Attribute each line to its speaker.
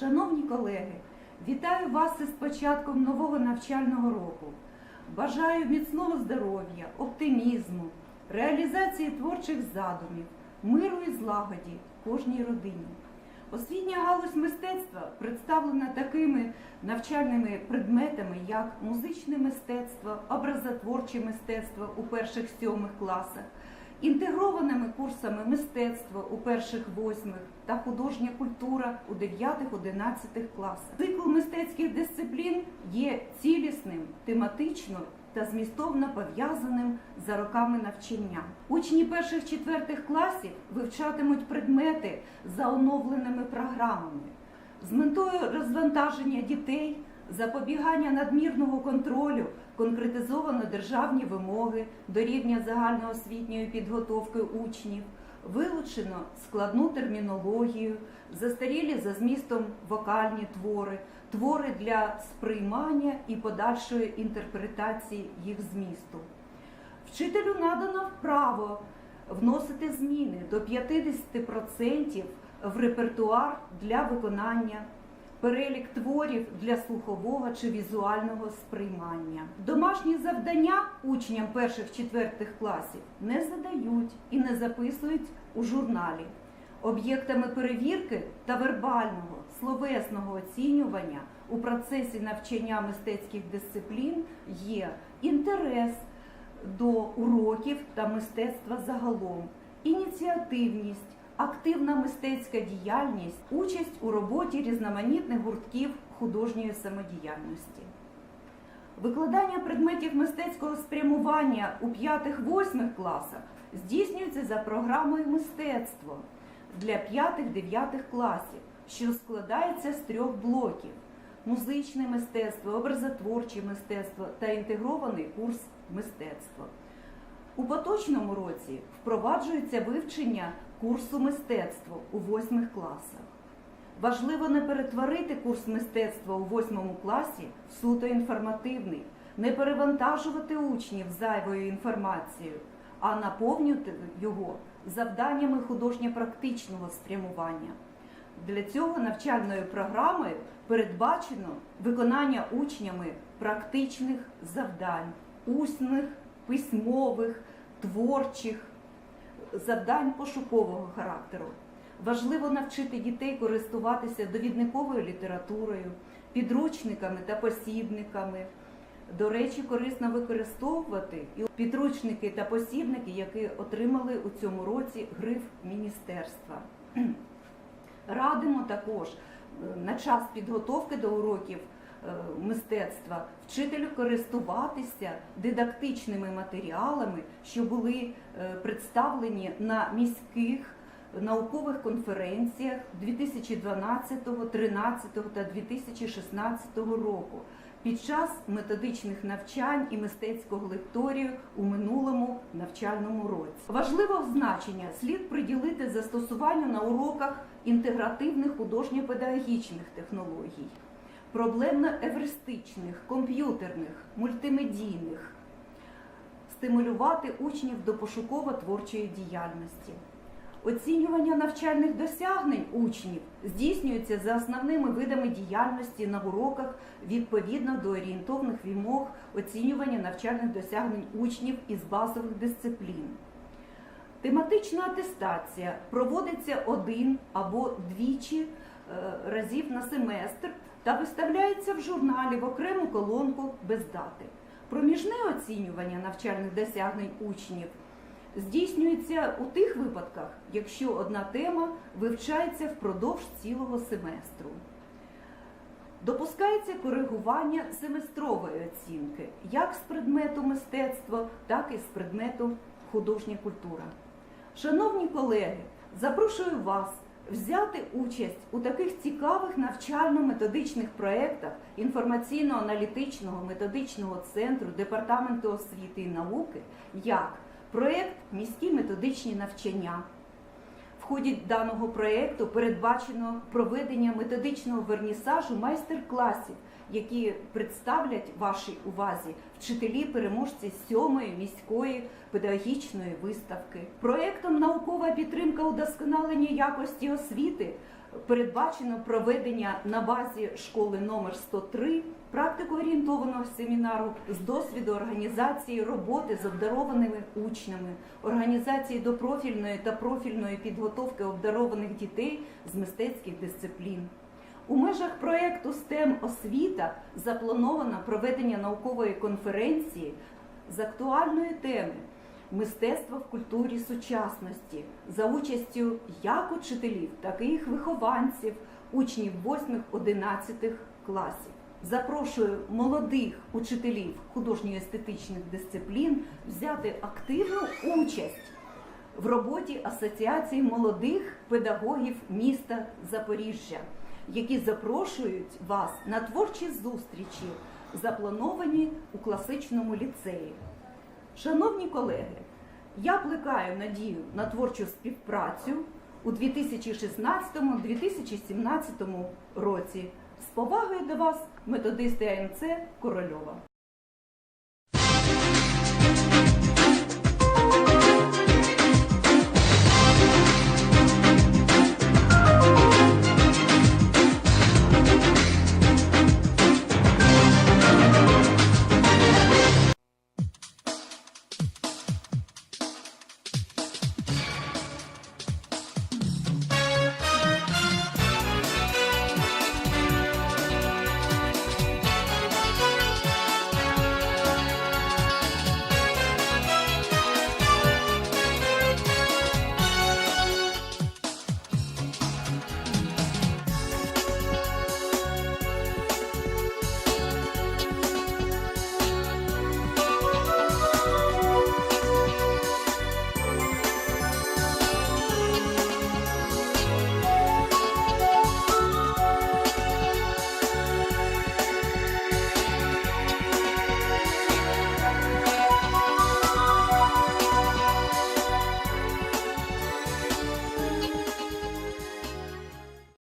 Speaker 1: Шановні колеги, вітаю вас із початком нового навчального року. Бажаю міцного здоров'я, оптимізму, реалізації творчих задумів, миру і злагоді кожній родині. Освітня галузь мистецтва представлена такими навчальними предметами, як музичне мистецтво, образотворче мистецтво у перших сьомих класах, інтегрованими курсами мистецтва у перших восьмих та художня культура у дев'ятих одинадцятих класах. Цикл мистецьких дисциплін є цілісним, тематично та змістовно пов'язаним за роками навчання. Учні перших четвертих класів вивчатимуть предмети за оновленими програмами з метою розвантаження дітей, запобігання надмірного контролю, конкретизовано державні вимоги до рівня загальноосвітньої підготовки учнів, вилучено складну термінологію, застарілі за змістом вокальні твори, твори для сприймання і подальшої інтерпретації їх змісту. Вчителю надано право вносити зміни до 50% в репертуар для виконання, перелік творів для слухового чи візуального сприймання. Домашні завдання учням перших-четвертих класів не задають і не записують у журналі. Об'єктами перевірки та вербального словесного оцінювання у процесі навчання мистецьких дисциплін є інтерес до уроків та мистецтва загалом, ініціативність, активна мистецька діяльність, участь у роботі різноманітних гуртків художньої самодіяльності. Викладання предметів мистецького спрямування у 5-8 класах здійснюється за програмою мистецтво для 5-9 класів, що складається з трьох блоків: музичне мистецтво, образотворче мистецтво та інтегрований курс мистецтва. У поточному році впроваджується вивчення курсу мистецтва у 8 класах. Важливо не перетворити курс мистецтва у восьмому класі в суто інформативний, не перевантажувати учнів зайвою інформацією, а наповнювати його завданнями художньо-практичного спрямування. Для цього навчальною програмою передбачено виконання учнями практичних завдань, усних, письмових, творчих, завдань пошукового характеру. Важливо навчити дітей користуватися довідниковою літературою, підручниками та посібниками. До речі, корисно використовувати і підручники та посібники, які отримали у цьому році гриф міністерства. Радимо також е, на час підготовки до уроків мистецтва вчителю користуватися дидактичними матеріалами, що були е, представлені на міських наукових конференціях 2012, 13 та 2016 року під час методичних навчань і мистецького лекторію у минулому навчальному році. Важливого значення слід приділити застосуванню на уроках інтегративних художньо-педагогічних технологій, проблемно-евристичних, комп'ютерних, мультимедійних, стимулювати учнів до пошуково-творчої діяльності. Оцінювання навчальних досягнень учнів здійснюється за основними видами діяльності на уроках відповідно до орієнтовних вимог оцінювання навчальних досягнень учнів із базових дисциплін. Тематична атестація проводиться один або двічі е, разів на семестр та виставляється в журналі в окрему колонку без дати. Проміжне оцінювання навчальних досягнень учнів здійснюється у тих випадках, якщо одна тема вивчається впродовж цілого семестру. Допускається коригування семестрової оцінки як з предмету мистецтво, так і з предмету художня культура. Шановні колеги, запрошую вас взяти участь у таких цікавих навчально-методичних проєктах інформаційно-аналітичного методичного центру Департаменту освіти і науки, як проєкт Міські методичні навчання. В ході даного проєкту передбачено проведення методичного вернісажу майстер-класів, які представлять вашій увазі вчителі переможці сьомої міської педагогічної виставки. Проєктом наукова підтримка удосконалення якості освіти передбачено проведення на базі школи номер 103 практико-орієнтованого семінару з досвіду організації роботи з обдарованими учнями, організації допрофільної та профільної підготовки обдарованих дітей з мистецьких дисциплін. У межах проєкту STEM освіта заплановано проведення наукової конференції з актуальної теми Мистецтво в культурі сучасності за участю як учителів, так і їх вихованців, учнів 8-11 класів. Запрошую молодих учителів художньо-естетичних дисциплін взяти активну участь в роботі Асоціації молодих педагогів міста Запоріжжя, які запрошують вас на творчі зустрічі, заплановані у класичному ліцеї. Шановні колеги, я плекаю надію на творчу співпрацю у 2016-2017 році. З повагою до вас, методисти АМЦ Корольова.